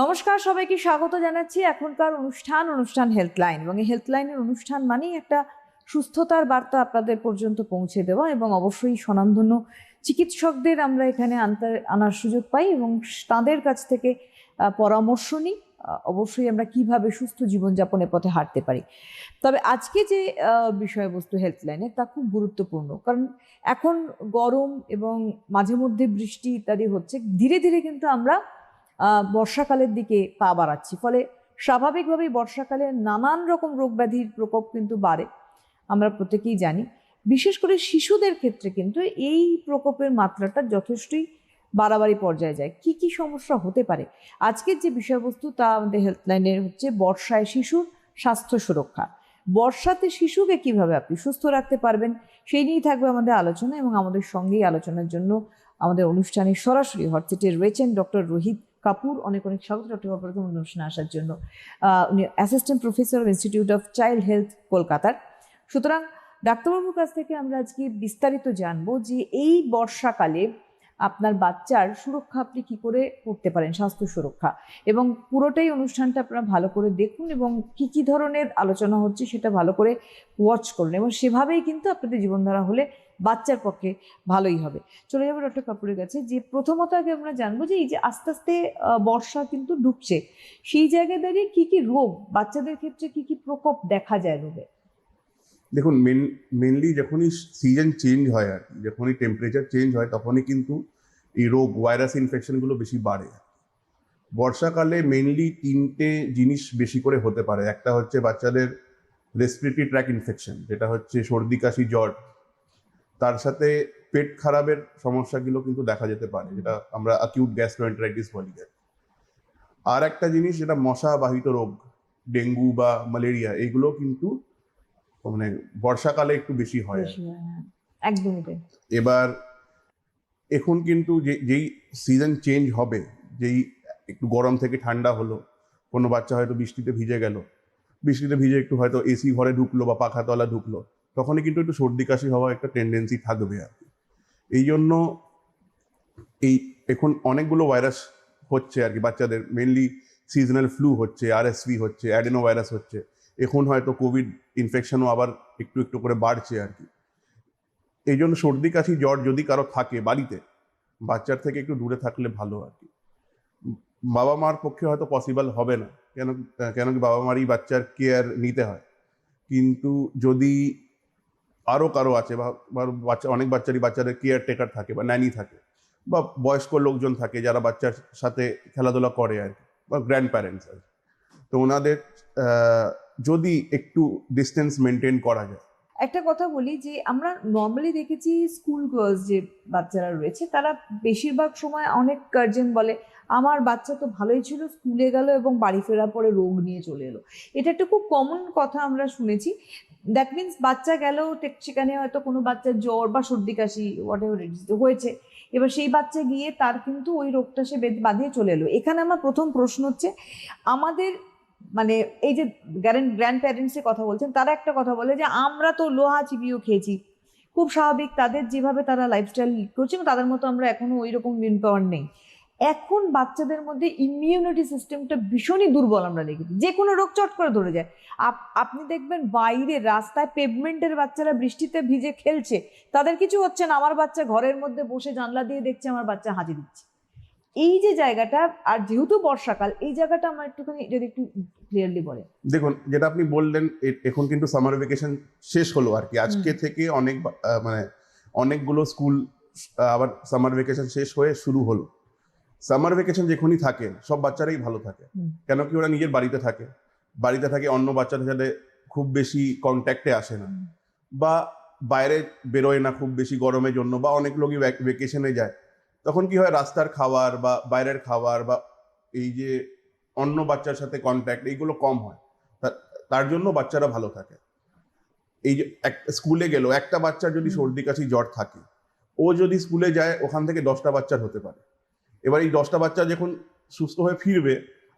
নমস্কার, সবাইকে স্বাগত জানাচ্ছি এখনকার অনুষ্ঠান অনুষ্ঠান হেল্পলাইন এবং এই হেল্পলাইনের অনুষ্ঠান মানেই একটা সুস্থতার বার্তা আপনাদের পর্যন্ত পৌঁছে দেওয়া এবং অবশ্যই স্বনামধন্য চিকিৎসকদের আমরা এখানে আনতে, আনার সুযোগ পাই এবং তাদের কাছ থেকে পরামর্শ নিই অবশ্যই আমরা কীভাবে সুস্থ জীবনযাপনের পথে হাঁটতে পারি। তবে আজকে যে বিষয়বস্তু হেল্পলাইনে তা খুব গুরুত্বপূর্ণ। কারণ এখন গরম এবং মাঝে মধ্যে বৃষ্টি ইত্যাদি হচ্ছে, ধীরে ধীরে কিন্তু আমরা বর্ষাকালের দিকে পা বাড়াচ্ছি। ফলে স্বাভাবিকভাবেই বর্ষাকালে নানান রকম রোগ ব্যাধির প্রকোপ কিন্তু বাড়ে, আমরা প্রত্যেকেই জানি। বিশেষ করে শিশুদের ক্ষেত্রে কিন্তু এই প্রকোপের মাত্রাটা যথেষ্টই বাড়াবাড়ি পর্যায়ে যায়। কি কি সমস্যা হতে পারে? আজকের যে বিষয়বস্তু তা আমাদের হেল্পলাইনের হচ্ছে বর্ষায় শিশুর স্বাস্থ্য সুরক্ষা। বর্ষাতে শিশুকে কীভাবে আপনি সুস্থ রাখতে পারবেন সেই নিয়েই থাকবে আমাদের আলোচনা এবং আমাদের সঙ্গেই আলোচনার জন্য আমাদের অনুষ্ঠানে সরাসরি হটসিটে রয়েছেন ডক্টর রোহিত কাপুর অনেক অনেক স্বাগত, ডক্টর কাপুর অনুষ্ঠানে আসার জন্য। উনি assistant professor of institute of child health কলকাতার। সুতরাং, ডাক্তারবাবুর কাছ থেকে আমরা আজকে বিস্তারিত জানব যে এই বর্ষাকালে আপনার বাচ্চার সুরক্ষা আপনি কি করে করতে পারেন, স্বাস্থ্য সুরক্ষা? এবং পুরোটাই অনুষ্ঠানটা আপনারা ভালো করে দেখুন এবং কি কি ধরনের আলোচনা হচ্ছে সেটা ভালো করে ওয়াচ করুন। এবং সেভাবেই কিন্তু আপনাদের জীবনধারা হলে বাচ্চার পক্ষে ভালোই হবে। চলে যাব ডক্টর কাপুরের কাছে। যে প্রথমত আগে আমরা জানব যে এই যে আস্তে আস্তে বর্ষা কিন্তু ঢুকছে সেই জায়গায় দাঁড়িয়ে কি কি রোগ, বাচ্চাদের ক্ষেত্রে কি কি প্রকোপ দেখা যায় রোগে? দেখুন মেন মেনলি যখনই সিজন চেঞ্জ হয় আর যখনই টেম্পারেচার চেঞ্জ হয় তখনই কিন্তু এই রোগ, ভাইরাস ইনফেকশনগুলো বেশি বাড়ে বর্ষাকালে মেনলি তিনটে জিনিস বেশি করে হতে পারে। একটা হচ্ছে বাচ্চাদের রেসপিরেটরি ট্র্যাক ইনফেকশন যেটা হচ্ছে সর্দি, কাশি, জ্বর তার সাথে পেট খারাপের সমস্যাগুলো কিন্তু দেখা যেতে পারে যেটা আমরা অ্যাকিউট গ্যাস্ট্রোএন্টারাইটিস বলি আর আর একটা জিনিস যেটা মশা বাহিত রোগ ডেঙ্গু বা ম্যালেরিয়া এইগুলো কিন্তু মানে বর্ষাকালে একটু হয়। বেশি হয়, হ্যাঁ। একদমই এবার এখন কিন্তু যে যেই সিজন চেঞ্জ হবে যেই একটু গরম থেকে ঠান্ডা হলো কোনো বাচ্চা হয়তো বৃষ্টিতে ভিজে গেল বৃষ্টিতে ভিজে একটু হয়তো এসি ঘরে ঢুকলো বা পাখাতলা ঢুকলো তখনই কিন্তু একটু সর্দি কাশি হওয়ার একটা টেন্ডেন্সি থাকবে আর কি। এই জন্য এই এখন অনেকগুলো ভাইরাস হচ্ছে আর কি, বাচ্চাদের। মেনলি সিজনাল ফ্লু হচ্ছে আরএসভি হচ্ছে অ্যাডেনো ভাইরাস হচ্ছে। এখন হয়তো কোভিড ইনফেকশনও আবার একটু একটু করে বাড়ছে আর কি। এই জন্য সর্দি কাশি জ্বর যদি কারও থাকে বাড়িতে, বাচ্চার থেকে একটু দূরে থাকলে ভালো আর কি। বাবা মার পক্ষে হয়তো পসিবল হবে না। কেন কেন কি বাবা মারই বাচ্চার কেয়ার নিতে হয়। কিন্তু যদি আরও কারও আছে বা বাচ্চা, অনেক বাচ্চারই বাচ্চাদের কেয়ার টেকার থাকে বা ন্যানি থাকে বা বয়স্ক লোকজন থাকে যারা বাচ্চার সাথে খেলাধুলা করে আর বা গ্র্যান্ড প্যারেন্টস আর তো ওনাদের যদি একটু ডিস্টেন্স মেনটেন করা যায়। একটা কথা বলি যে আমরা নর্মালি দেখেছি স্কুল গার্লস যে বাচ্চারা রয়েছে, তারা বেশিরভাগ সময় অনেক গার্জেন বলে, আমার বাচ্চা তো ভালোই ছিল স্কুলে গেল এবং বাড়ি ফেরার পরে রোগ নিয়ে চলে এলো। এটা একটা খুব কমন কথা আমরা শুনেছি। দ্যাট মিন্স বাচ্চা গেল সেখানে হয়তো কোনো বাচ্চার জ্বর বা সর্দি, কাশি হোয়াট এভার হয়েছে। এবার সেই বাচ্চা গিয়ে তার কিন্তু ওই রোগটা সে বাঁধিয়ে চলে এলো। এখানে আমার প্রথম প্রশ্ন হচ্ছে, আমাদের মানে এই যে গ্যারেন্ট গ্র্যান্ড প্যারেন্টসের কথা বলছেন, তারা একটা কথা বলে যে, আমরা তো লোহা চিবিও খেয়েছি। খুব স্বাভাবিক তাদের যেভাবে তারা লাইফস্টাইল লিড করছে, তাদের মতো আমরা এখনও ওই রকম মিন পাওয়ার নেই। এখন বাচ্চাদের মধ্যে ইমিউনিটি সিস্টেমটা ভীষণই দুর্বল আমরা দেখেছি। যে কোনো রোগ চট করে ধরে যায়। আপ- আপনি দেখবেন বাইরে রাস্তায় পেভমেন্টের বাচ্চারা বৃষ্টিতে ভিজে খেলছে। তাদের কিছু হচ্ছে না। আমার বাচ্চা ঘরের মধ্যে বসে জানলা দিয়ে দেখছে আমার বাচ্চা হাজি দিচ্ছে। এই যে জায়গাটা আর যেহেতু বর্ষাকাল এই জায়গাটা আমার একটুখানি যদি একটু ক্লিয়ারলি বলে দেখুন যেটা আপনি বললেন এখন কিন্তু সামার ভেকেশন শেষ হলো আর কি। আজকে থেকে অনেক মানে অনেকগুলো স্কুল আবার সামার ভেকেশন শেষ হয়ে শুরু হলো। সামার ভেকেশন যখনই থাকে সব বাচ্চারাই ভালো থাকে। কেন কি ওরা নিজের বাড়িতে থাকে? বাড়িতে থাকে অন্য বাচ্চাদের সাথে খুব বেশি কন্ট্যাক্টে আসে না। বা বাইরে বেরোয় না খুব বেশি গরমের জন্য বা অনেক লোকই ভেকেশনে যায়। তখন কি হয় রাস্তার খাবার বা বাইরের খাবার বা এই যে অন্য বাচ্চার সাথে কন্ট্যাক্ট এইগুলো কম হয়। তার জন্য বাচ্চারা ভালো থাকে। এই যে স্কুলে গেল একটা বাচ্চার যদি সর্দি কাশি জ্বর থাকে ও যদি স্কুলে যায় ওখান থেকে দশটা বাচ্চার হতে পারে। এবার এই দশটা বাচ্চা যখন সুস্থ হয়ে ফিরবে,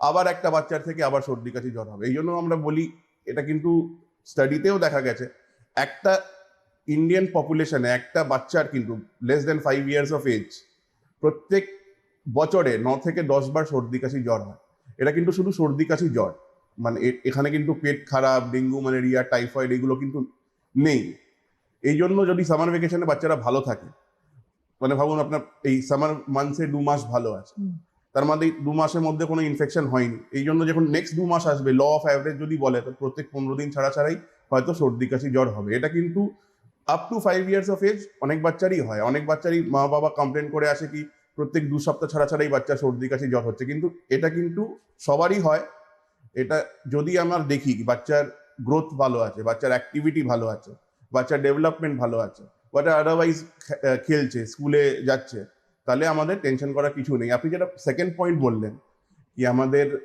আবার একটা বাচ্চার থেকে আবার সর্দি কাশি জ্বর হবে। এই জন্য আমরা বলি, এটা কিন্তু স্টাডিতেও দেখা গেছে, একটা ইন্ডিয়ান পপুলেশনে একটা বাচ্চার কিন্তু less than five years of age প্রত্যেক বছরে ন থেকে দশ বার সর্দি কাশি জ্বর হয়। এটা কিন্তু শুধু সর্দি কাশি জ্বর মানে এখানে কিন্তু পেট খারাপ, ডেঙ্গু, ম্যালেরিয়া, টাইফয়েড এগুলো কিন্তু নেই। এই জন্য যদি সামার ভেকেশনে বাচ্চারা ভালো থাকে মানে ভাবুন আপনার এই সামার মান্থসে দু মাস ভালো আছে। তার মধ্যে দু মাসের মধ্যে কোনো ইনফেকশন হয়নি। এই জন্য যখন নেক্সট দু মাস আসবে ল অফ অ্যাভারেজ যদি বলে তো প্রত্যেক পনেরো দিন ছাড়া ছাড়াই হয়তো সর্দি কাশি জ্বর হবে। এটা কিন্তু up to five years of age অনেক বাচ্চারই হয়। অনেক বাচ্চারই মা বাবা কমপ্লেন করে আসে কি প্রত্যেক দু সপ্তাহ ছাড়া ছাড়াই বাচ্চা সর্দি কাশি জ্বর হচ্ছে। কিন্তু এটা কিন্তু সবারই হয়। এটা যদি আমরা দেখি বাচ্চার গ্রোথ ভালো আছে বাচ্চার অ্যাক্টিভিটি ভালো আছে বাচ্চার ডেভেলপমেন্ট ভালো আছে বাচ্চা আদারওয়াইজ খেলছে স্কুলে যাচ্ছে তাহলে আমাদের টেনশন করার কিছু নেই। আপনি যেটা সেকেন্ড পয়েন্ট বললেন কি আমাদের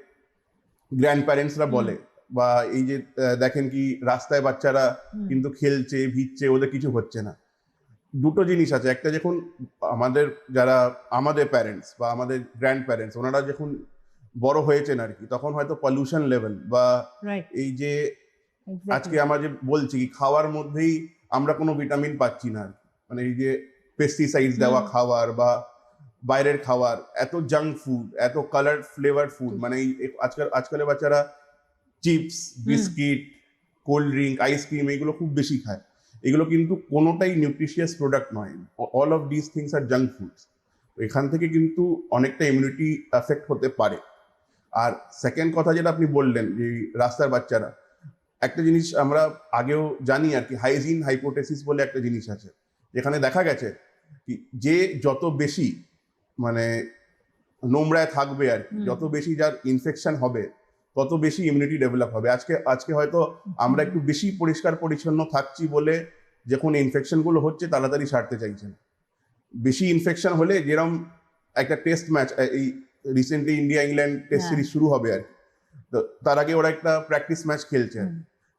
গ্র্যান্ড প্যারেন্টসরা বলে বা এই যে দেখেন কি রাস্তায় বাচ্চারা কিন্তু খেলছে ভিজছে ওদের কিছু হচ্ছে না। দুটো জিনিস আছে। একটা যখন আমাদের যারা আমাদের প্যারেন্টস বা আমাদের গ্র্যান্ড প্যারেন্টস ওনারা যখন বড় হয়েছেন আর কি তখন হয়তো পলিউশন লেভেল বা এই যে আজকে আমরা যে বলছি কি খাওয়ার মধ্যেই আমরা কোনো ভিটামিন পাচ্ছি না মানে এই যে পেস্টিসাইডস দেওয়া। খাবার বা বাইরের খাবার এত জাঙ্ক ফুড এত কালার ফ্লেভার ফুড মানে আজকাল আজকালের বাচ্চারা chips biscuit cold drink ice cream এগুলো খুব বেশি খায়। এগুলো কিন্তু কোনোটাই নিউট্রিশিয়াস প্রোডাক্ট নয়। অল অফ দিস থিংস আর জাঙ্ক ফুডস এখান থেকে কিন্তু অনেকটা ইমিউনিটি এফেক্ট হতে পারে। আর সেকেন্ড কথা যেটা আপনি বললেন যে রাস্তার বাচ্চারা একটা জিনিস আমরা আগেও জানি আর কি হাইজিন হাইপোটেসিস বলে একটা জিনিস আছে। যেখানে দেখা গেছে কি যে যত বেশি মানে নোংরায় থাকবে আর কি যত বেশি যার ইনফেকশন হবে তত বেশি ইমিউনিটি ডেভেলপ হবে। আজকে আজকে হয়তো আমরা একটু বেশি পরিষ্কার পরিচ্ছন্ন থাকছি বলে যখন ইনফেকশনগুলো হচ্ছে তাড়াতাড়ি সারতে চাইছেন। বেশি ইনফেকশন হলে যেরকম একটা টেস্ট ম্যাচ এই recently India England test. Series শুরু হবে আর কি। তো তার আগে ওরা একটা প্র্যাকটিস ম্যাচ খেলছে।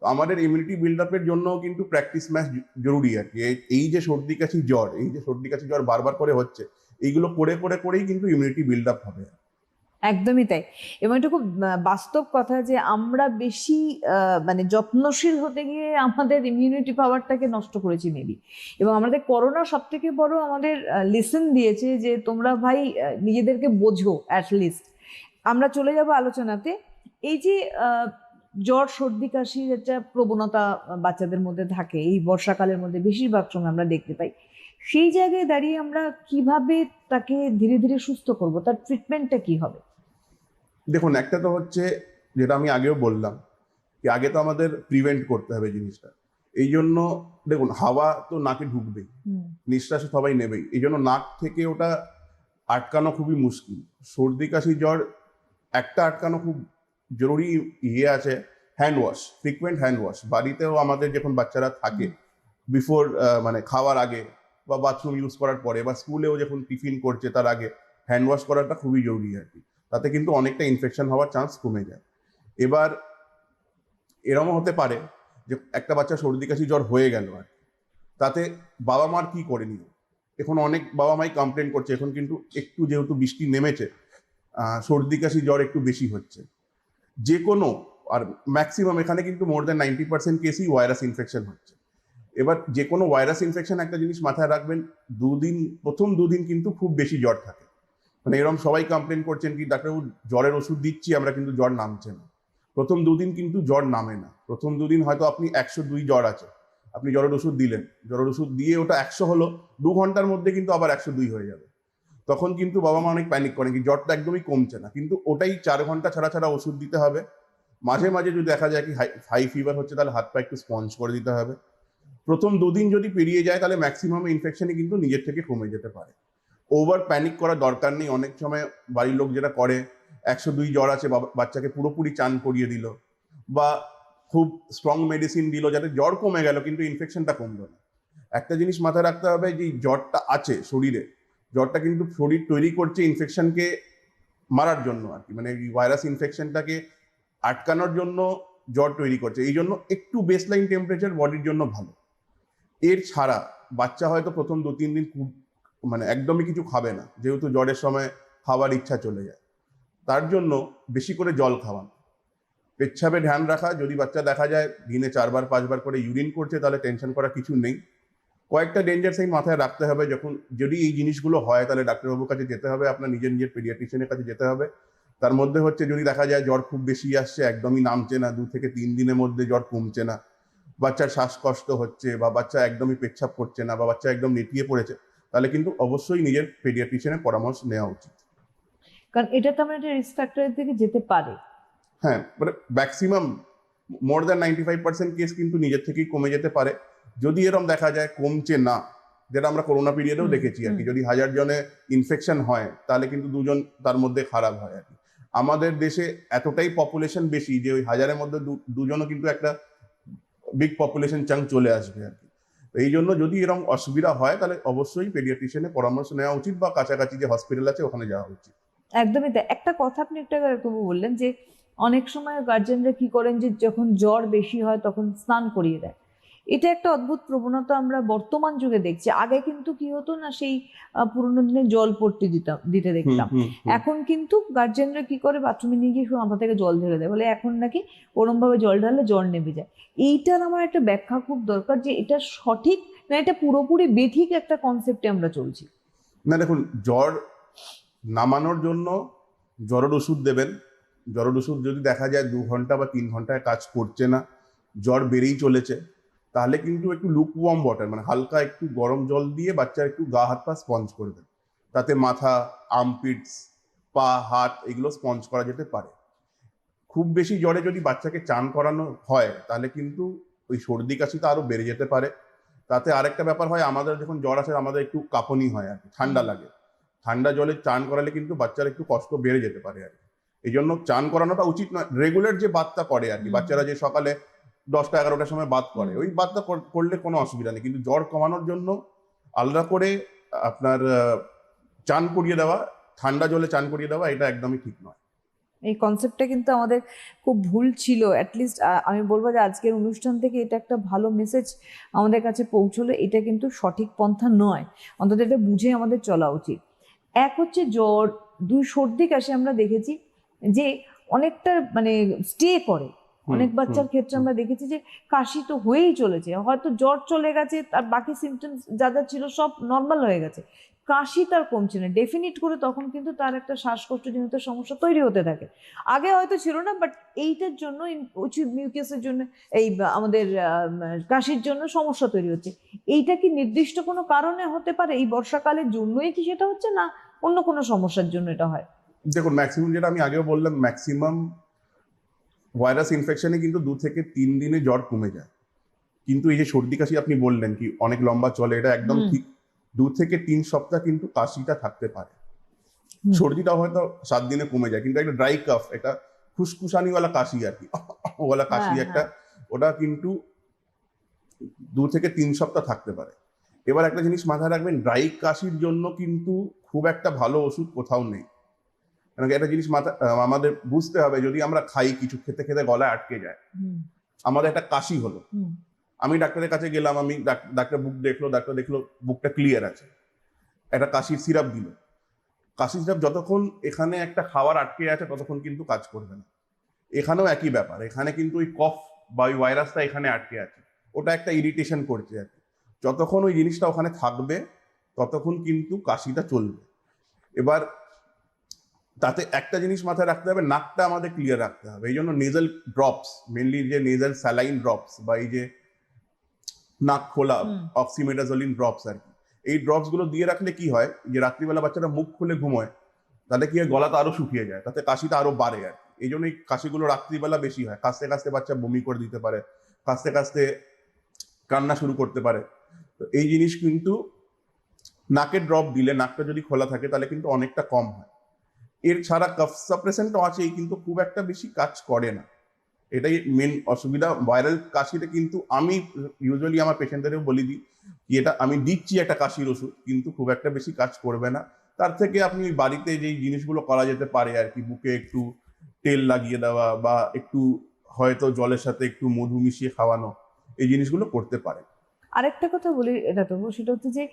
আমাদের ইমিউনিটি বিল্ড আপের জন্য কিন্তু প্র্যাকটিস ম্যাচ জরুরি আর কি। এই- যে সর্দি কাশি জ্বর, এই যে সর্দি কাশি জ্বর বারবার করে হচ্ছে, এইগুলো করে করে করেই কিন্তু ইমিউনিটি বিল্ড আপ হবে। একদমই তাই। এবং এটা খুব বাস্তব কথা যে আমরা বেশি মানে যত্নশীল হতে গিয়ে আমাদের ইমিউনিটি পাওয়ারটাকে নষ্ট করেছি মেবি এবং আমাদের করোনা সব থেকে বড় আমাদের লেসন দিয়েছে যে তোমরা ভাই নিজেদেরকে বোঝো অ্যাটলিস্ট আমরা চলে যাব আলোচনাতে। এই যে জ্বর সর্দি কাশির একটা প্রবণতা বাচ্চাদের মধ্যে থাকে। এই বর্ষাকালের মধ্যে বেশিরভাগ সময় আমরা দেখতে পাই। সেই জায়গায় দাঁড়িয়ে আমরা কীভাবে তাকে ধীরে ধীরে সুস্থ করব তার ট্রিটমেন্টটা কি হবে? দেখুন একটা তো হচ্ছে যেটা আমি আগেও বললাম যে আগে তো আমাদের প্রিভেন্ট করতে হবে জিনিসটা। এই জন্য দেখুন হাওয়া তো নাকে ঢুকবেই। নিঃশ্বাস সবাই নেবেই। এই জন্য নাক থেকে ওটা আটকানো খুবই মুশকিল। সর্দি কাশি জ্বর একটা আটকানো খুব জরুরি ইয়ে আছে hand wash frequent hand wash বাড়িতেও আমাদের যখন বাচ্চারা থাকে বিফোর মানে খাওয়ার আগে বা বাথরুম ইউজ করার পরে বা স্কুলেও যখন টিফিন করছে তার আগে হ্যান্ড ওয়াশ করাটা খুবই জরুরি আর কি। তাতে কিন্তু অনেকটা ইনফেকশন হওয়ার চান্স কমে যায়। এবার এরমও হতে পারে যে একটা বাচ্চা সর্দি কাশি জ্বর হয়ে গেল আর কি। তাতে বাবা মার কি করে নিল? এখন অনেক বাবা মাই কমপ্লেন করছে এখন কিন্তু একটু যেহেতু বৃষ্টি নেমেছে সর্দি কাশি জ্বর একটু বেশি হচ্ছে। যে কোনো, আর ম্যাক্সিমাম এখানে কিন্তু মোর দ্যান নাইনটি পার্সেন্ট কেসই ভাইরাস ইনফেকশন হচ্ছে। এবার যে কোনো ভাইরাস ইনফেকশন একটা জিনিস মাথায় রাখবেন, দুদিন, প্রথম দুদিন কিন্তু খুব বেশি জ্বর থাকে। মানে এরকম সবাই কমপ্লেন করছেন কি, ডাক্তারবাবু, জ্বরের ওষুধ দিচ্ছি, আমরা কিন্তু জ্বর নামছে না। প্রথম দুদিন কিন্তু জ্বর নামে না। প্রথম দুদিন হয়তো আপনি একশো দুই জ্বর আছে। আপনি জ্বরের ওষুধ দিলেন। জ্বরের ওষুধ দিয়ে ওটা একশো হলো, দু ঘণ্টার মধ্যে কিন্তু আবার একশো দুই হয়ে যাবে। তখন কিন্তু বাবা মা অনেক প্যানিক করেন জ্বরটা একদমই কমছে না। কিন্তু ওটাই চার ঘণ্টা ছাড়া ছাড়া ওষুধ দিতে হবে। মাঝে মাঝে যদি দেখা যায় কি হাই ফিভার হচ্ছে, তাহলে হাত পা একটু স্পঞ্জ করে দিতে হবে। প্রথম দুদিন যদি পেরিয়ে যায়, তাহলে ম্যাক্সিমাম ইনফেকশনই কিন্তু নিজের থেকে কমে যেতে পারে। ওভার প্যানিক করার দরকার নেই। অনেক সময় বাড়ির লোক যেটা করে, একশো দুই জ্বর আছে বাচ্চাকে পুরোপুরি চান করিয়ে দিল। বা খুব স্ট্রং মেডিসিন দিল যাতে জ্বর কমে গেল, কিন্তু ইনফেকশনটা কমলো না। একটা জিনিস মাথায় রাখতে হবে যে, জ্বরটা আছে শরীরে জ্বরটা কিন্তু শরীর তৈরি করছে ইনফেকশনকে মারার জন্য আর কি। মানে ভাইরাস ইনফেকশনটাকে আটকানোর জন্য জ্বর তৈরি করছে। এই জন্য একটু বেসলাইন টেম্পারেচার বডির জন্য ভালো। এর ছাড়া বাচ্চা হয়তো প্রথম দু, তিন দিন মানে একদমই কিছু খাবে না, যেহেতু জ্বরের সময় খাবার ইচ্ছা চলে যায়। তার জন্য বেশি করে জল খাওয়ান। পেচ্ছাপে ধ্যান রাখা, যদি বাচ্চা দেখা যায়, দিনে চারবার, পাঁচবার করে ইউরিন করছে, তাহলে টেনশন করা কিছু নেই। কয়েকটা ডেঞ্জার সাইন মাথায় রাখতে হবে যখন যদি এই জিনিসগুলো হয় তাহলে ডাক্তারবাবুর কাছে যেতে হবে আপনার নিজের নিজের পেডিয়াট্রিশিয়ানের কাছে যেতে হবে। তার মধ্যে হচ্ছে যদি দেখা যায় জ্বর খুব বেশি আসছে একদমই নামছে না দু থেকে তিন দিনের মধ্যে জ্বর কমছে না বাচ্চার শ্বাসকষ্ট হচ্ছে বা বাচ্চা একদমই পেচ্ছাপ করছে না বা বাচ্চা একদম নেটিয়ে পড়েছে তাহলে কিন্তু অবশ্যই নিজের পেডিয়াট্রিশিয়ানের পরামর্শ নেওয়া উচিত। কারণ এটা তো আমরা একটা রিস্ক ফ্যাক্টরের দিকে যেতে পারে। হ্যাঁ মানে maximum more than ninety five percent case কিন্তু নিজের থেকেই কমে যেতে পারে। যদি এরকম দেখা যায় কমছে না যেটা আমরা করোনা পিরিয়ডেও দেখেছি আর কি যদি হাজার জনে ইনফেকশন হয় তাহলে কিন্তু দুজন তার মধ্যে খারাপ হয় আর কি। আমাদের দেশে এতটাই পপুলেশন বেশি যে ওই হাজারের মধ্যে দুজনও কিন্তু একটা বিগ পপুলেশন চাং চলে আসবে আর কি। এই জন্য যদি এরকম অসুবিধা হয় তাহলে অবশ্যই পেডিয়াট্রিশিয়ানের পরামর্শ নেওয়া উচিত বা কাছাকাছি যে হসপিটাল আছে ওখানে যাওয়া উচিত। একদমই তাই। একটা কথা আপনি একটা তবু বললেন যে অনেক সময় গার্জেনরা কি করেন যে যখন জ্বর বেশি হয় তখন স্নান করিয়ে দেয়। এটা একটা অদ্ভুত প্রবণতা আমরা বর্তমান যুগে দেখছি। আগে কিন্তু কি হতো না সেই পুরোনো দিনে জল পড়তে দিতাম দিতে দেখতাম। এখন কিন্তু গার্জেনরা কি করে বাথরুমে নিয়ে গিয়ে মাথা থেকে জল ঢেলে দেয়। বলে এখন নাকি ওরম ভাবে জল ঢাললে জ্বর নেমে যায়। এইটার আমার একটা ব্যাখ্যা খুব দরকার যে এটা সঠিক না এটা পুরোপুরি বেঠিক একটা কনসেপ্টে আমরা চলছি। না দেখুন জ্বর নামানোর জন্য জ্বরের ওষুধ দেবেন। জ্বরের ওষুধ যদি দেখা যায় দু ঘণ্টা বা তিন ঘন্টায় কাজ করছে না জ্বর বেড়েই চলেছে। তাহলে কিন্তু একটু লুকওয়ার্ম ওয়াটার মানে হালকা একটু গরম জল দিয়ে বাচ্চার একটু গা হাত পা স্পঞ্জ করবেন তাতে মাথা আর্মপিটস পা হাত এগুলো স্পঞ্জ করা যেতে পারে। খুব বেশি জ্বরে যদি বাচ্চাকে চান করানো হয় তাহলে কিন্তু ওই সর্দি কাশিটা আরও বেড়ে যেতে পারে। তাতে আরেকটা ব্যাপার হয় আমাদের যখন জ্বর আসে আমাদের একটু কাঁপুনি হয় আর কি ঠান্ডা লাগে। ঠান্ডা জলে চান করালে কিন্তু বাচ্চার একটু কষ্ট বেড়ে যেতে পারে আর কি। এই জন্য চান করানোটা উচিত নয়। রেগুলার যে বাচ্চা করে আর কি বাচ্চারা যে সকালে দশটা এগারোটার সময় বাদ করে। ওই কর- করলে কোনো অসুবিধা নেই। কিন্তু জ্বর কমানোর জন্য আলাদা করে আপনার চান করিয়ে দেওয়া ঠান্ডা জলে চান করিয়ে দেওয়া এটা একদমই ঠিক নয়। এই কনসেপ্টটা কিন্তু আমাদের খুব ভুল ছিল। অ্যাটলিস্ট আমি বলব যে আজকের অনুষ্ঠান থেকে এটা একটা ভালো মেসেজ আমাদের কাছে পৌঁছলো। এটা কিন্তু সঠিক পন্থা নয়। অন্তত এটা বুঝে আমাদের চলা উচিত। এক হচ্ছে জ্বর দুই সর্দি কাশি আমরা দেখেছি যে অনেকটা মানে স্টে করে। অনেক বাচ্চার ক্ষেত্রে আমরা দেখেছি যে কাশি তো হয়েই চলেছে হয়তো জ্বর চলে গেছে তার বাকি সিমটমস যা যা ছিল সব নর্মাল হয়ে গেছে। কাশি তার কমছে না ডেফিনিট করে তখন কিন্তু তার একটা শ্বাসকষ্টজনিত সমস্যা তৈরি হতে থাকে। আগে হয়তো ছিল না বাট এইটার জন্য উচিত মিউকাসের জন্য এই আমাদের কাশির জন্য সমস্যা তৈরি হচ্ছে। এইটা কি নির্দিষ্ট কোনো কারণে হতে পারে? এই বর্ষাকালের জন্যই কি সেটা হচ্ছে না অন্য কোনো সমস্যার জন্য এটা হয়? দেখুন ম্যাক্সিমাম যেটা আমি আগেও বললাম ম্যাক্সিমাম ভাইরাস ইনফেকশনে কিন্তু দু থেকে তিন দিনে জ্বর কমে যায়। কিন্তু এই যে সর্দি কাশি আপনি বললেন কি অনেক লম্বা চলে এটা একদম ঠিক। দু থেকে তিন সপ্তাহ কিন্তু কাশিটা থাকতে পারে। সর্দিটা হয়তো সাত দিনে কমে যায় কিন্তু একটা ড্রাই কাফ এটা ফুসফুসানিওয়ালা কাশি আর কি। ওয়ালা কাশি হ্যাঁ, একটা ওটা কিন্তু দু থেকে তিন সপ্তাহ থাকতে পারে। এবার একটা জিনিস মাথায় রাখবেন ড্রাই কাশির জন্য কিন্তু খুব একটা ভালো ওষুধ কোথাও নেই। কারণ একটা জিনিস মাথা আমাদের বুঝতে হবে যদি আমরা খাই কিছু খেতে খেতে গলায় আটকে যায়। আমাদের একটা কাশি হলো। আমি ডাক্তারের কাছে গেলাম আমি ডাক- ডাক্তার বুক দেখল ডাক্তার দেখল বুকটা ক্লিয়ার আছে। একটা কাশির সিরাপ দিল। কাশির সিরাপ যতক্ষণ এখানে একটা খাবার আটকে আছে ততক্ষণ কিন্তু কাজ করবে না। এখানেও একই ব্যাপার। এখানে কিন্তু ওই কফ বা ওই ভাইরাসটা এখানে আটকে আছে। ওটা একটা ইরিটেশন করছে আর কি। যতক্ষণ ওই জিনিসটা ওখানে থাকবে ততক্ষণ কিন্তু কাশিটা চলবে। এবার তাতে একটা জিনিস মাথায় রাখতে হবে নাকটা আমাদের ক্লিয়ার রাখতে হবে। এই জন্য নেজাল ড্রপস মেনলি যে নেজাল স্যালাইন ড্রপস বা এই যে নাক খোলা। অক্সিমেটাজোলিন ড্রপস আর কি এই ড্রপসগুলো দিয়ে রাখলে কি হয়? যে রাত্রিবেলা বাচ্চারা মুখ খুলে ঘুমোয় তাতে কি হয়? গলাটা আরও শুকিয়ে যায় তাতে কাশিটা আরও বাড়ে আর। এই জন্য এই কাশিগুলো রাত্রিবেলা বেশি হয়। কাশতে কাশতে বাচ্চা বমি করে দিতে পারে কাশতে কাশতে কান্না শুরু করতে পারে। তো এই জিনিস কিন্তু নাকের ড্রপ দিলে নাকটা যদি খোলা থাকে তাহলে কিন্তু অনেকটা কম হয়। এর ছাড়া কাফ সাপ্রেসেন্টও আছেই কিন্তু খুব একটা বেশি কাজ করে না। এটাই মেন অসুবিধা। ভাইরাল কাশিতে কিন্তু আমি ইউজুয়ালি আমার পেশেন্টদেরও বলি দিই কি, এটা আমি দিচ্ছি একটা কাশির ওষুধ, কিন্তু খুব একটা বেশি কাজ করবে না। তার থেকে আপনি বাড়িতে যেই জিনিসগুলো করা যেতে পারে আর কি, বুকে একটু তেল লাগিয়ে দেওয়া বা একটু হয়তো জলের সাথে একটু মধু মিশিয়ে খাওয়ানো, এই জিনিসগুলো করতে পারে আরেকটা কথা বলি এটা তো সেটা হচ্ছে যে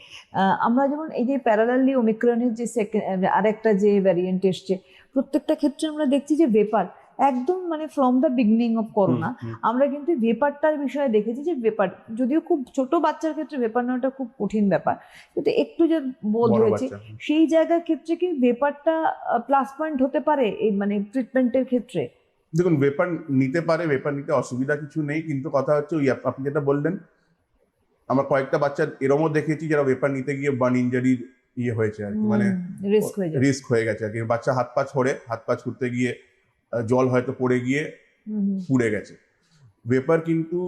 আমরা যেমন এই যে প্যারালালি ওমিক্রনের যে সেকেন্ড আরেকটা যে ভ্যারিয়েন্ট এসছে প্রত্যেকটা ক্ষেত্রে আমরা দেখছি যে ভেপার একদম মানে from the beginning of corona. আমরা কিন্তু ভেপারটার বিষয়ে দেখেছি যে ভেপার যদিও খুব ছোট বাচ্চার ক্ষেত্রে ভেপার নেওয়াটা খুব কঠিন ব্যাপার কিন্তু একটু যে বোধ হয়েছে সেই জায়গার ক্ষেত্রে কি ভেপারটা প্লাস পয়েন্ট হতে পারে এই মানে ট্রিটমেন্টের ক্ষেত্রে দেখুন ওয়েপার নিতে পারে ওয়েপার নিতে অসুবিধা কিছু নেই কিন্তু কথা হচ্ছে ওই আপ- আপনি যেটা বললেন আমার কয়েকটা বাচ্চা এরমও দেখেছি যারা ওয়েপার নিতে গিয়ে বার্ন ইঞ্জারির ইয়ে হয়েছে আর কি মানে রিস্ক হয়ে গেছে আর কি। বাচ্চা হাত পা ছড়ে হাত পা ছুটতে গিয়ে জল হয়তো পড়ে গিয়ে। পুড়ে গেছে। ভেপার কিন্তু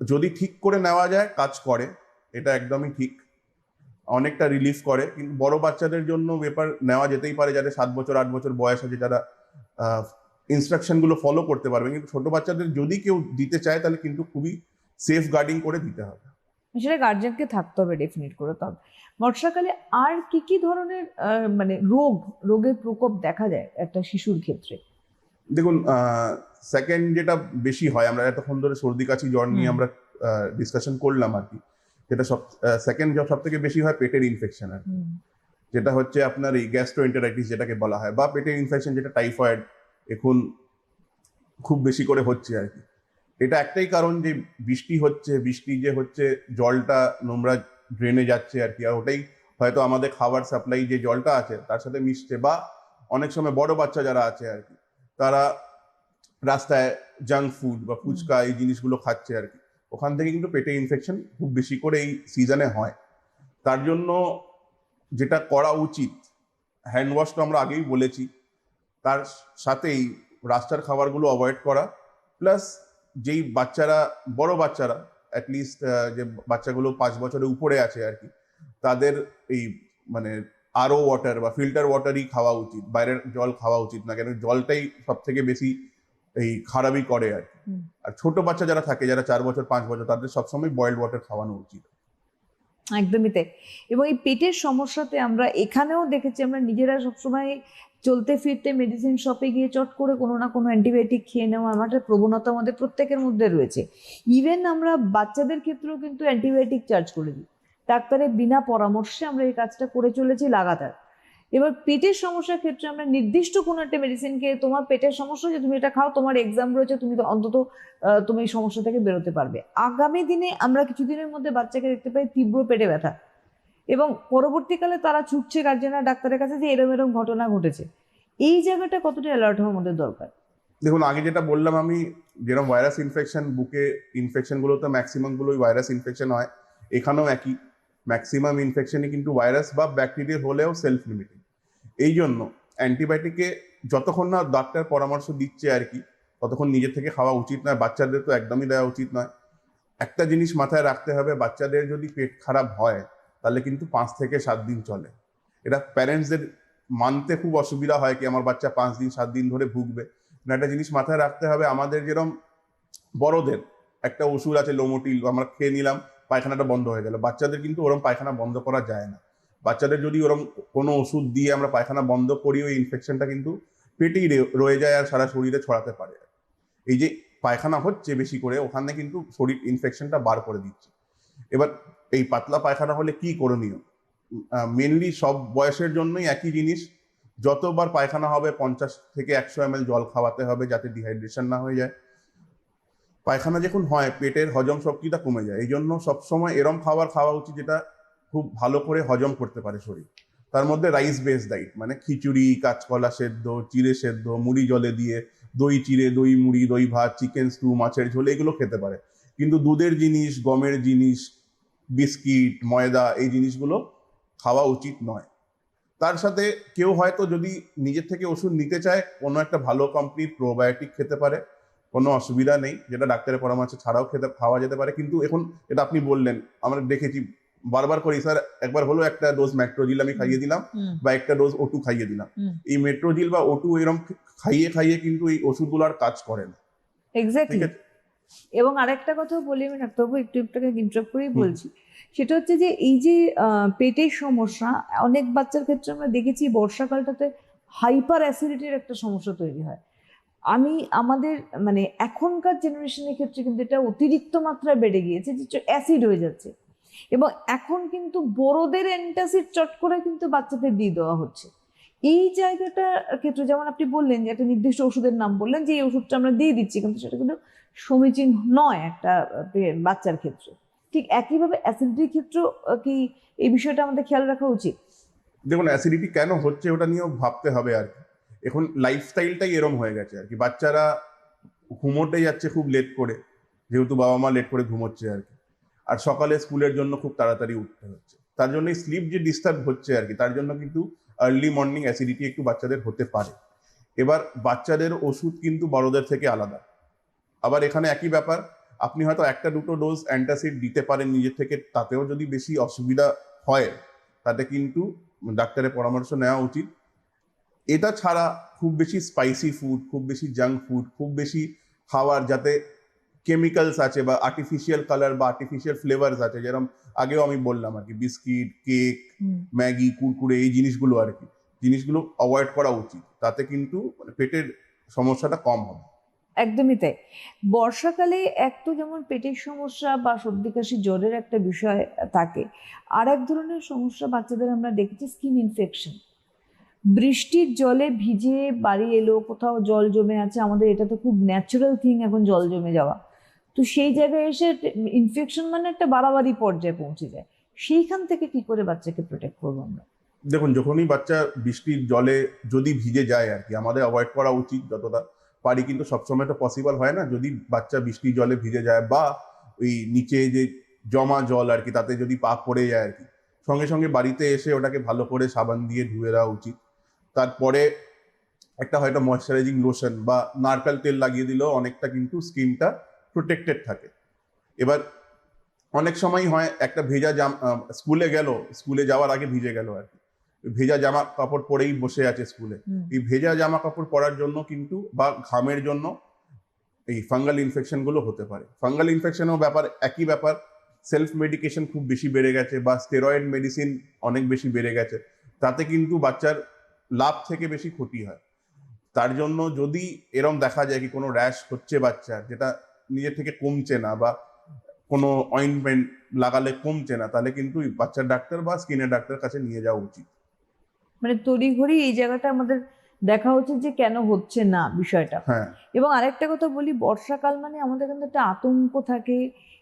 যদি ঠিক করে নেওয়া যায় কাজ করে এটা একদমই ঠিক। অনেকটা রিলিফ করে কিন্তু বড় বাচ্চাদের জন্য ভেপার নেওয়া যেতেই পারে যাদের সাত বছর আট বছর বয়স আছে যারা ইনস্ট্রাকশনগুলো ফলো করতে পারবে। কিন্তু ছোট বাচ্চাদের যদি কেউ দিতে চায় তাহলে কিন্তু খুবই সেফ গার্ডিং করে দিতে হবে। সেটা গার্জেনকে থাকতে হবে ডেফিনেট করে তবে। বর্ষাকালে আর কি কি ধরনের মানে রোগ রোগের প্রকোপ দেখা যায় একটা শিশুর ক্ষেত্রে? দেখুন সেকেন্ড যেটা বেশি হয় আমরা এতক্ষণ ধরে সর্দি কাশি জ্বর নিয়ে আমরা ডিসকাশন করলাম আর কি। যেটা সব সেকেন্ড জব সব থেকে বেশি হয় পেটের ইনফেকশন আর যেটা হচ্ছে আপনার এই গ্যাস্ট্রোএন্টারাইটিস যেটাকে বলা হয় বা পেটের ইনফেকশন যেটা টাইফয়েড এখন খুব বেশি করে হচ্ছে আর কি। এটা একটাই কারণ যে বৃষ্টি হচ্ছে বৃষ্টি যে হচ্ছে জলটা নোংরা ড্রেনে যাচ্ছে আর কি আর ওটাই হয়তো আমাদের খাবার সাপ্লাই যে জলটা আছে তার সাথে মিশছে বা অনেক সময় বড় বাচ্চা যারা আছে আর কি তারা রাস্তায় জাঙ্ক ফুড বা ফুচকা এই জিনিসগুলো খাচ্ছে আর কি। ওখান থেকে কিন্তু পেটে ইনফেকশন খুব বেশি করে এই সিজনে হয়। তার জন্য যেটা করা উচিত হ্যান্ড ওয়াশ তো আমরা আগেই বলেছি তার সাথেই রাস্তার খাবারগুলো অ্যাভয়েড করা প্লাস যেই বাচ্চারা বড় বাচ্চারা অ্যাটলিস্ট যে বাচ্চাগুলো পাঁচ বছরের উপরে আছে আর কি তাদের এই মানে আরও ওয়াটার বা ফিল্টার ওয়াটারই খাওয়া উচিত বাইরের জল খাওয়া উচিত না কেন জলটাই সব থেকে বেশি এই খারাপই করে আর কি। আর ছোট বাচ্চা যারা থাকে যারা চার বছর পাঁচ বছর তাদের সবসময় বয়েলড ওয়াটার খাওয়ানো উচিত। একদমই তাই। এবং এই পেটের সমস্যাতে আমরা এখানেও দেখেছি আমরা নিজেরা সবসময় চলতে ফিরতে মেডিসিন শপে গিয়ে চট করে কোনো না কোনো অ্যান্টিবায়োটিক খেয়ে নেওয়া আমার একটা প্রবণতা আমাদের প্রত্যেকের মধ্যে রয়েছে। ইভেন আমরা বাচ্চাদের ক্ষেত্রেও কিন্তু অ্যান্টিবায়োটিক চার্জ করে দিই। ডাক্তারের বিনা পরামর্শে আমরা এই কাজটা করে চলেছি লাগাতার। এবার পেটের সমস্যার ক্ষেত্রে আমরা নির্দিষ্ট কোনো একটা মেডিসিন খেয়ে তোমার পেটের সমস্যা যে তুমি এটা খাও, তোমার এক্সাম রয়েছে, তুমি তো অন্তত তুমি এই সমস্যা থেকে বেরোতে পারবে। আগামী দিনে আমরা কিছুদিনের মধ্যে বাচ্চাকে দেখতে পাই তীব্র পেটে ব্যথা। এবং পরবর্তীকালে তারা ছুটছে গার্জেনরা ডাক্তারের কাছে যে এরম এরম ঘটনা ঘটেছে। এই জায়গাটা কতটা অ্যালার্ট হওয়া আমাদের দরকার? দেখুন, আগে যেটা বললাম আমি যেরকম ভাইরাস ইনফেকশন বুকে ইনফেকশনগুলো তো ম্যাক্সিমাম গুলোই ভাইরাস ইনফেকশন হয়, এখানেও একই। ম্যাক্সিমাম ইনফেকশনই কিন্তু ভাইরাস বা ব্যাকটেরিয়া হলেও সেলফ লিমিটিং এই জন্য অ্যান্টিবায়োটিকে যতক্ষণ না ডাক্তার পরামর্শ দিচ্ছে আর কি, ততক্ষণ নিজের থেকে খাওয়া উচিত নয়। বাচ্চাদের তো একদমই দেওয়া উচিত নয়। একটা জিনিস মাথায় রাখতে হবে, বাচ্চাদের যদি পেট খারাপ হয় তাহলে কিন্তু পাঁচ থেকে সাত দিন চলে। এটা প্যারেন্টসদের মানতে খুব অসুবিধা হয় কি আমার বাচ্চা পাঁচ দিন, সাত দিন ধরে ভুগবে। না, একটা জিনিস মাথায় রাখতে হবে, আমাদের যেরকম বড়দের একটা ওষুধ আছে লোমোটিল আমরা খেয়ে নিলাম, পায়খানাটা বন্ধ হয়ে গেল। বাচ্চাদের কিন্তু ওরম পায়খানা বন্ধ করা যায় না। বাচ্চাদের যদি ওরম কোনো ওষুধ দিয়ে আমরা পায়খানা বন্ধ করি, ওই ইনফেকশনটা কিন্তু পেটেই রয়ে যায় আর সারা শরীরে ছড়াতে পারে। এই যে পায়খানা হচ্ছে বেশি করে, ওখানে কিন্তু শরীর ইনফেকশনটা বার করে দিচ্ছে। এবার এই পাতলা পায়খানা হলে কি করণীয়? মেনলি সব বয়সের জন্যই একই জিনিস। যতবার পায়খানা হবে, পঞ্চাশ থেকে একশো এম জল খাওয়াতে হবে যাতে ডিহাইড্রেশন না হয়ে যায়। পায়খানা যখন হয়, পেটের হজম শক্তিটা কমে যায়। এই জন্য সবসময় এরম খাবার খাওয়া উচিত যেটা খুব ভালো করে হজম করতে পারে শরীর। তার মধ্যে রাইস বেস ডাইট মানে খিচুড়ি, কাঁচকলা সেদ্ধ, চিড়ে সেদ্ধ, মুড়ি জলে দিয়ে দই চিড়ে, দই মুড়ি, দই ভাত চিকেন স্টু মাছের ঝোল, এগুলো খেতে পারে। কিন্তু দুধের জিনিস, গমের জিনিস বিস্কিট ময়দা এই জিনিসগুলো খাওয়া উচিত নয়। তার সাথে কেউ হয়তো যদি নিজের থেকে ওষুধ নিতে চায় কোনো একটা ভালো কোম্পানির প্রোবায়োটিক খেতে পারে কোনো অসুবিধা নেই যেটা ডাক্তারের পরামর্শ ছাড়াও খেতে খাওয়া যেতে পারে। কিন্তু এখন এটা আপনি বললেন আমরা দেখেছি বারবার করি স্যার একবার হলো একটা ডোজ ম্যাক্রোজিল আমি খাইয়ে দিলাম বা একটা ডোজ ওটু খাইয়ে দিলাম। এই মেট্রোজিল বা ওটু এরকম খাইয়ে খাইয়ে কিন্তু এই ওষুধগুলো আর কাজ করে না। ঠিক এক্স্যাক্টলি আছে? এবং আরেকটা কথা বলি আমি ডাক্তারবাবু একটু একটাকে ইন্টারাপ্ট করেই বলছি। সেটা হচ্ছে যে এই যে পেটের সমস্যা অনেক বাচ্চার ক্ষেত্রে আমরা দেখেছি বর্ষাকালটাতে হাইপার অ্যাসিডিটির একটা সমস্যা তৈরি হয়। আমি আমাদের মানে এখনকার জেনারেশনের ক্ষেত্রে কিন্তু এটা অতিরিক্ত মাত্রায় বেড়ে গিয়েছে যে অ্যাসিড হয়ে যাচ্ছে। এবং এখন কিন্তু বড়দের অ্যান্টাসিড চট করে কিন্তু বাচ্চাদের দিয়ে দেওয়া হচ্ছে। এই জায়গাটা ক্ষেত্রে যেমন আপনি বললেন যে একটা নির্দিষ্ট ওষুধের নাম বললেন যে এই ওষুধটা আমরা দিয়ে দিচ্ছি কিন্তু সেটা কিন্তু সমীচীন নয় একটা বাচ্চার ক্ষেত্রে। ঠিক একইভাবে অ্যাসিডিটির ক্ষেত্রেও কি এই বিষয়টা আমাদের খেয়াল রাখা উচিত? দেখুন অ্যাসিডিটি কেন হচ্ছে ওটা নিয়েও ভাবতে হবে আর কি। এখন লাইফস্টাইলটাই এরম হয়ে গেছে আর কি। বাচ্চারা ঘুমোতে যাচ্ছে খুব লেট করে, যেহেতু বাবা মা লেট করে ঘুমোচ্ছে আর কি। আর সকালে স্কুলের জন্য খুব তাড়াতাড়ি উঠতে হচ্ছে। তার জন্য স্লিপ যে ডিস্টার্ব হচ্ছে আর কি, তার জন্য কিন্তু আর্লি মর্নিং অ্যাসিডিটি একটু বাচ্চাদের হতে পারে। এবার বাচ্চাদের ওষুধ কিন্তু বড়দের থেকে আলাদা। আবার এখানে একই ব্যাপার আপনি হয়তো একটা দুটো ডোজ অ্যান্টাসিড দিতে পারেন নিজের থেকে তাতেও যদি বেশি অসুবিধা হয় তাতে কিন্তু ডাক্তারের পরামর্শ নেওয়া উচিত। এটা ছাড়া খুব বেশি স্পাইসি ফুড খুব বেশি জাঙ্ক ফুড খুব বেশি খাওয়ার যাতে কেমিক্যালস আছে বা আর্টিফিশিয়াল কালার বা আর্টিফিশিয়াল ফ্লেভারস আছে যেরকম আগেও আমি বললাম আর কি বিস্কিট কেক ম্যাগি কুরকুরে এই জিনিসগুলো আর কি। জিনিসগুলো অ্যাভয়েড করা উচিত তাতে কিন্তু মানে পেটের সমস্যাটা কম হবে। একদমই তাই। বর্ষাকালে এক তো যেমন পেটের সমস্যা বা সর্দি, কাশি জ্বরের একটা বিষয় থাকে, আর এক ধরনের সমস্যা বাচ্চাদের আমরা দেখেছি স্কিন ইনফেকশন বৃষ্টির জলে ভিজে বাড়ি এলো, কোথাও জল জমে আছে, আমাদের এটা তো খুব ন্যাচারাল থিং এখন জল জমে যাওয়া। তো সেই জায়গায় এসে ইনফেকশন মানে একটা বাড়াবাড়ি পর্যায়ে পৌঁছে যায়। সেইখান থেকে কি করে বাচ্চাকে প্রোটেক্ট করব আমরা? দেখুন, যখনই বাচ্চা বৃষ্টির জলে যদি ভিজে যায় আর কি, আমাদের অ্যাভয়েড করা উচিত যতটা পারি কিন্তু সবসময় তো পসিবল হয় না। যদি বাচ্চা বৃষ্টির জলে ভিজে যায় বা ওই নিচে যে জমা জল আর কি, তাতে যদি পা পড়ে যায় আর কি। সঙ্গে সঙ্গে বাড়িতে এসে ওটাকে ভালো করে সাবান দিয়ে ধুয়ে দেওয়া উচিত। তারপরে একটা হয়তো ময়শ্চারাইজিং লোশন বা নারকেল তেল লাগিয়ে দিলেও অনেকটা কিন্তু স্কিনটা প্রোটেক্টেড থাকে। এবার অনেক সময় হয় একটা ভেজা জাম স্কুলে গেল স্কুলে যাওয়ার আগে ভিজে গেল আর কি। ভেজা জামা কাপড় পরেই বসে আছে স্কুলে। এই ভেজা জামা কাপড় পরার জন্য কিন্তু বা ঘামের জন্য এই ফাঙ্গাল ইনফেকশনগুলো হতে পারে। ফাঙ্গাল ইনফেকশনও ব্যাপার একই ব্যাপার। সেলফ মেডিকেশন খুব বেশি বেড়ে গেছে বা স্টেরয়েড মেডিসিন অনেক বেশি বেড়ে গেছে। তাতে কিন্তু বাচ্চার লাভ থেকে বেশি ক্ষতি হয়। তার জন্য যদি এরম দেখা যায় কি কোনো র্যাশ হচ্ছে বাচ্চার যেটা নিজের থেকে কমছে না বা কোনো অয়েন্টমেন্ট লাগালে কমছে না তাহলে কিন্তু বাচ্চার ডাক্তার বা স্কিনের ডাক্তার কাছে নিয়ে যাওয়া উচিত। মানে তড়িঘড়ি এই জায়গাটা আমাদের দেখা উচিত যে কেন হচ্ছে না বিষয়টা। হ্যাঁ। এবং আরেকটা কথা বলি বর্ষাকাল মানে আমাদের কিন্তু একটা আতঙ্ক থাকে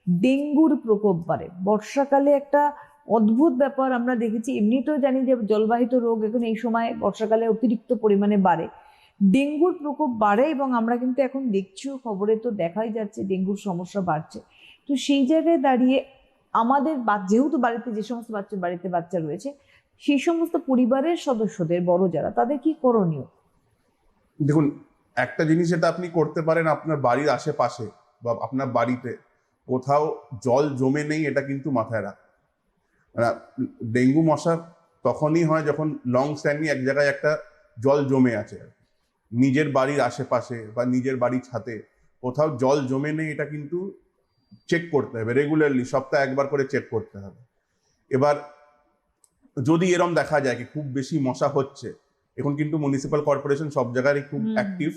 ডেঙ্গুর প্রকোপ বাড়ে। বর্ষাকালে একটা অদ্ভুত ব্যাপার আমরা দেখেছি এমনিতেও জানি যে জলবাহিত রোগ এখন এই সময় বর্ষাকালে অতিরিক্ত পরিমাণে বাড়ে। ডেঙ্গুর প্রকোপ বাড়ে এবং আমরা কিন্তু এখন দেখছিও খবরে তো দেখাই যাচ্ছে ডেঙ্গুর সমস্যা বাড়ছে। তো সেই জায়গায় দাঁড়িয়ে আমাদের যেহেতু বাড়িতে যে সমস্ত বাচ্চা বাড়িতে বাচ্চা রয়েছে সেই সমস্ত পরিবারের সদস্যদের বড় যারা, তাদের কি করণীয়? দেখুন, একটা জিনিস যেটা আপনি করতে পারেন আপনার বাড়ির আশেপাশে বা আপনার বাড়িতে, কোথাও জল জমে নেই এটা কিন্তু মাথায় রাখ। মানে ডেঙ্গু মশা তখনই হয় যখন লং স্ট্যান্ডিং এক জায়গায় একটা জল জমে আছে। নিজের বাড়ির আশেপাশে বা নিজের বাড়ির ছাতে কোথাও জল জমে নেই এটা কিন্তু চেক করতে হবে রেগুলারলি সপ্তাহে একবার করে চেক করতে হবে। এবার যদি এরম দেখা যায় কি খুব বেশি মশা হচ্ছে এখন কিন্তু মিউনিসিপাল কর্পোরেশন সব জায়গায় খুব। অ্যাক্টিভ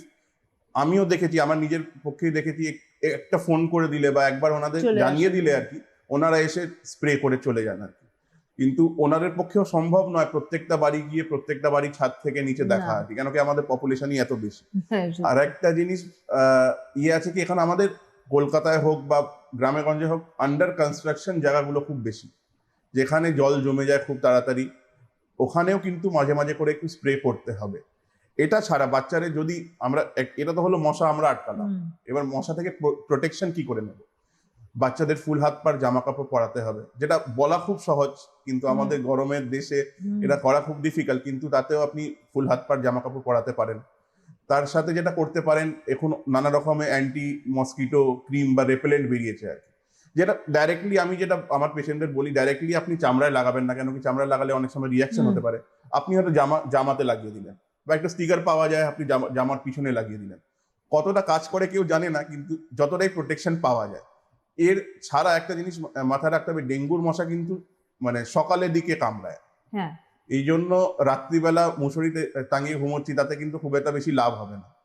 আমিও দেখেছি আমার নিজের পক্ষেই দেখেছি একটা ফোন করে দিলে বা একবার ওনাদের জানিয়ে দিলে আর কি ওনারা এসে স্প্রে করে চলে যান আর কি কিন্তু ওনাদের পক্ষেও সম্ভব নয় প্রত্যেকটা বাড়ি গিয়ে প্রত্যেকটা বাড়ি ছাদ থেকে নিচে দেখা আর কি কেন কি আমাদের পপুলেশনই এত বেশি। হ্যাঁ আর একটা জিনিস আহ, ইয়ে আছে কি এখন আমাদের কলকাতায় হোক বা গ্রামে গঞ্জে হোক আন্ডার কনস্ট্রাকশন জায়গাগুলো খুব বেশি। যেখানে জল জমে যায় খুব তাড়াতাড়ি ওখানেও কিন্তু মাঝে মাঝে করে একটু স্প্রে করতে হবে। এটা ছাড়া বাচ্চাদের যদি আমরা এটা তো হলো মশা আমরা আটকালাম। এবার মশা থেকে প্রোটেকশন কি করে নেব? বাচ্চাদের ফুল হাত পার জামা কাপড় পরাতে হবে। যেটা বলা খুব সহজ কিন্তু আমাদের গরমের দেশে এটা করা খুব ডিফিকাল্ট কিন্তু তাতেও আপনি ফুল হাত পার জামা কাপড় পরাতে পারেন। তার সাথে যেটা করতে পারেন এখন নানা রকমের অ্যান্টি মসকিটো ক্রিম বা রেপেলেন্ট বেরিয়েছে আর কি। যেটা ডাইরেক্টলি আমি যেটা আমার পেশেন্টদের বলি ডাইরেক্টলি আপনি চামড়ায় লাগাবেন না কেন কি চামড়ায় লাগালে অনেক সময় রিয়াকশন হতে পারে। আপনি হয়তো জামা জামাতে লাগিয়ে দিলেন বা একটা স্টিকার পাওয়া যায় আপনি জামা- জামার পিছনে লাগিয়ে দিলেন। কতটা কাজ করে কেউ জানে না কিন্তু যতটাই প্রোটেকশন পাওয়া যায়। এর ছাড়া একটা জিনিস মাথায় রাখতে হবে ডেঙ্গুর মশা কিন্তু মানে সকালের দিকে কামড়ায়। হ্যাঁ। এই জন্য রাত্রিবেলা মুসুরিতে টাঙিয়ে ঘুমোচ্ছি তাতে কিন্তু খুব একটা বেশি লাভ হবে না।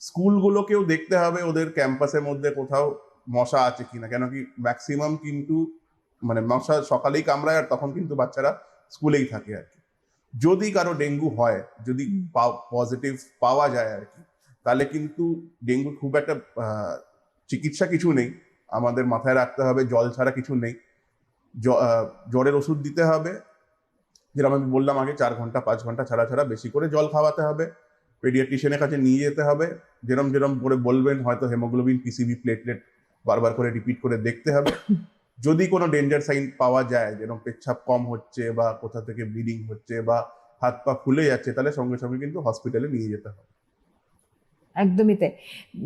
স্কুলগুলোকেও দেখতে হবে ওদের ক্যাম্পাসের মধ্যে কোথাও মশা আছে কিনা? কেন কি ম্যাক্সিমাম কিন্তু মানে মশা সকালেই কামড়ায় আর তখন কিন্তু বাচ্চারা স্কুলেই থাকে আর কি। যদি কারও ডেঙ্গু হয়, যদি। পজিটিভ পাওয়া যায় আর কি, তাহলে কিন্তু ডেঙ্গুর খুব একটা চিকিৎসা কিছু নেই। আমাদের মাথায় রাখতে হবে, জল ছাড়া কিছু নেই। জ্বরের ওষুধ দিতে হবে। যেরকম আমি বললাম আগে, চার ঘণ্টা, পাঁচ ঘণ্টা ছাড়া ছাড়া বেশি করে জল খাওয়াতে হবে। পেডিয়াট্রিশিয়ানের কাছে নিয়ে যেতে হবে। যেরম যেরম করে বলবেন, হয়তো হেমোগ্লোবিন পিসিবি প্লেটলেট বারবার করে রিপিট করে দেখতে হবে। যদি কোনো ডেঞ্জার সাইন পাওয়া যায়, যেরকম পেচ্ছাপ কম হচ্ছে বা কোথা থেকে ব্লিডিং হচ্ছে বা হাত পা ফুলে যাচ্ছে, তাহলে সঙ্গে সঙ্গে কিন্তু হসপিটালে নিয়ে যেতে হবে। একদমই তাই।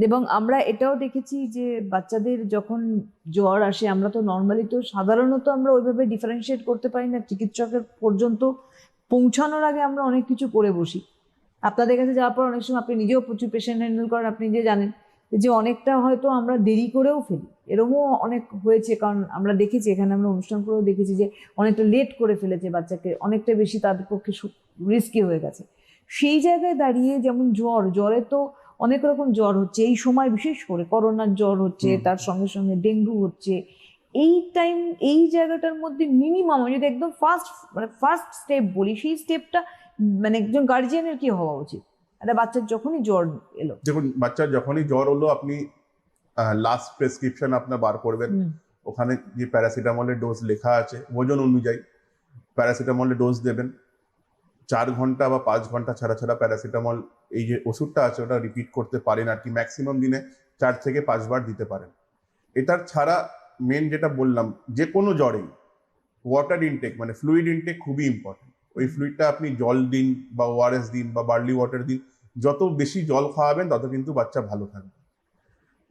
এবং আমরা এটাও দেখেছি যে বাচ্চাদের যখন জ্বর আসে, আমরা তো নর্মালি তো সাধারণত আমরা ওইভাবে ডিফারেন্সিয়েট করতে পারি না। চিকিৎসকের পর্যন্ত পৌঁছানোর আগে আমরা অনেক কিছু করে বসি। আপনাদের কাছে যাওয়ার পর অনেক সময় আপনি নিজেও প্রচুর পেশেন্ট হ্যান্ডেল করেন, আপনি নিজে জানেন। যে অনেকটা হয়তো আমরা দেরি করেও ফেলি। এরকমও অনেক হয়েছে কারণ আমরা দেখেছি এখানে আমরা অনুষ্ঠান করেও দেখেছি যে অনেকটা লেট করে ফেলেছে বাচ্চাকে অনেকটা বেশি তাদের পক্ষে রিস্কি হয়ে গেছে। সেই জায়গায় দাঁড়িয়ে যেমন জ্বর জ্বরে তো অনেক রকম জ্বর হচ্ছে। এই সময় বিশেষ করে করোনার জ্বর হচ্ছে তার সঙ্গে সঙ্গে ডেঙ্গু হচ্ছে। এই টাইম এই জায়গাটার মধ্যে মিনিমাম আমি যদি একদম ফার্স্ট মানে ফার্স্ট স্টেপ বলি সেই স্টেপটা মানে একজন গার্জিয়ানের কি হওয়া উচিত? একটা বাচ্চার যখনই জ্বর এলো। দেখুন বাচ্চার যখনই জ্বর হলো আপনি লাস্ট প্রেসক্রিপশন আপনার বার করবেন। ওখানে যে প্যারাসিটামলের ডোজ লেখা আছে ওজন অনুযায়ী প্যারাসিটামলের ডোজ দেবেন। চার ঘণ্টা বা পাঁচ ঘণ্টা ছাড়া ছাড়া প্যারাসিটামল এই যে ওষুধটা আছে ওটা রিপিট করতে পারেন আর কি। ম্যাক্সিমাম দিনে চার থেকে পাঁচবার দিতে পারেন। এটার ছাড়া মেন যেটা বললাম যে কোনো জ্বরেই ওয়াটার ইনটেক মানে ফ্লুইড ইনটেক খুবই ইম্পর্টেন্ট ওই ফ্লুইডটা আপনি জল দিন বা ওআরএস দিন বা বার্লি ওয়াটার দিন যত বেশি জল খাওয়াবেন তত কিন্তু বাচ্চা ভালো থাকবে।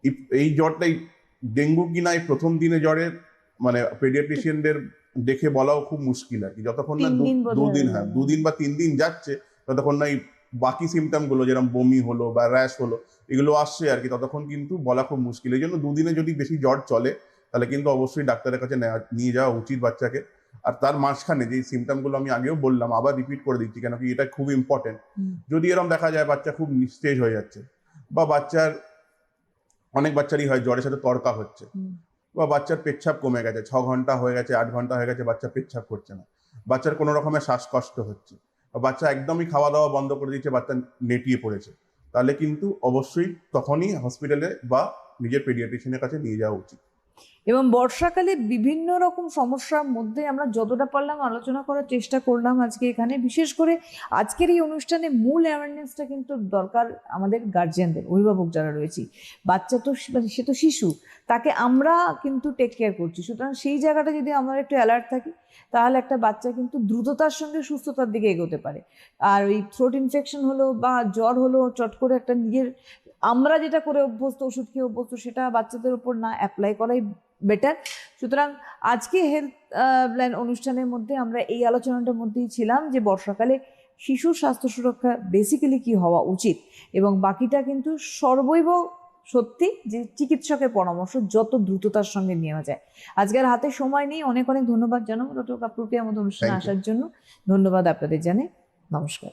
এই- এই জ্বরটাই ডেঙ্গু কি না এই প্রথম দিনে জ্বরের মানে পেডিয়াট্রিশিয়ানদের দেখে বলাও খুব মুশকিল আর কি। যতক্ষণ না দুদিন হ্যাঁ দুদিন বা তিন দিন যাচ্ছে ততক্ষণ না এই বাকি সিমটমগুলো যেরকম বমি হলো বা র্যাশ হলো এগুলো আসছে আর কি ততক্ষণ কিন্তু বলা খুব মুশকিল। এই জন্য দুদিনে যদি বেশি জ্বর চলে তাহলে কিন্তু অবশ্যই ডাক্তারের কাছে নেওয়া- নিয়ে যাওয়া উচিত বাচ্চাকে। আর তার মাঝখানে যে সিমটমগুলো আমি আগেও বললাম আবার রিপিট করে দিচ্ছি কেন কি এটা খুব ইম্পর্টেন্ট যদি এরকম দেখা যায় বাচ্চা খুব নিস্তেজ হয়ে যাচ্ছে বা বাচ্চার অনেক বাচ্চারই হয় জ্বরের সাথে তর্কা হচ্ছে বা বাচ্চার পেচ্ছাপ কমে গেছে ছ ঘণ্টা হয়ে গেছে আট ঘণ্টা হয়ে গেছে বাচ্চা পেচ্ছাপ করছে না। বাচ্চার কোনো রকমের শ্বাসকষ্ট হচ্ছে। বা বাচ্চা একদমই খাওয়া দাওয়া বন্ধ করে দিচ্ছে বাচ্চা নেটিয়ে পড়েছে। তাহলে কিন্তু অবশ্যই তখনই হসপিটালে বা নিজের পেডিয়াট্রিশিয়ানের কাছে নিয়ে যাওয়া উচিত। এবং বর্ষাকালে বিভিন্ন রকম সমস্যার মধ্যে আমরা যতটা পারলাম আলোচনা করার চেষ্টা করলাম আজকে এখানে। বিশেষ করে আজকের এই অনুষ্ঠানে মূল অ্যাওয়ারনেসটা কিন্তু দরকার আমাদের গার্জিয়ানদের অভিভাবক যারা রয়েছি। বাচ্চা তো মানে সে তো শিশু, তাকে আমরা কিন্তু টেক কেয়ার করছি। সুতরাং সেই জায়গাটা যদি আমরা একটু অ্যালার্ট থাকি, তাহলে একটা বাচ্চা কিন্তু দ্রুততার সঙ্গে সুস্থতার দিকে এগোতে পারে। আর ওই থ্রোট ইনফেকশন হলো বা জ্বর হলো, চট করে একটা নিজের, আমরা যেটা করে অভ্যস্ত, ওষুধ খেয়ে অভ্যস্ত, সেটা বাচ্চাদের উপর না অ্যাপ্লাই করাই বেটার সুতরাং আজকে হেলথ প্ল্যান অনুষ্ঠানের মধ্যে আমরা এই আলোচনাটার মধ্যেই ছিলাম যে বর্ষাকালে শিশুর স্বাস্থ্য সুরক্ষা বেসিক্যালি কি হওয়া উচিত? এবং বাকিটা কিন্তু সর্বৈব সত্যি যে চিকিৎসকের পরামর্শ যত দ্রুততার সঙ্গে নেওয়া যায়। আজকের হাতে সময় নেই। অনেক অনেক ধন্যবাদ জানাব ডক্টর কাপুরকে আমাদের অনুষ্ঠানে আসার জন্য। ধন্যবাদ আপনাদের জানাই। নমস্কার।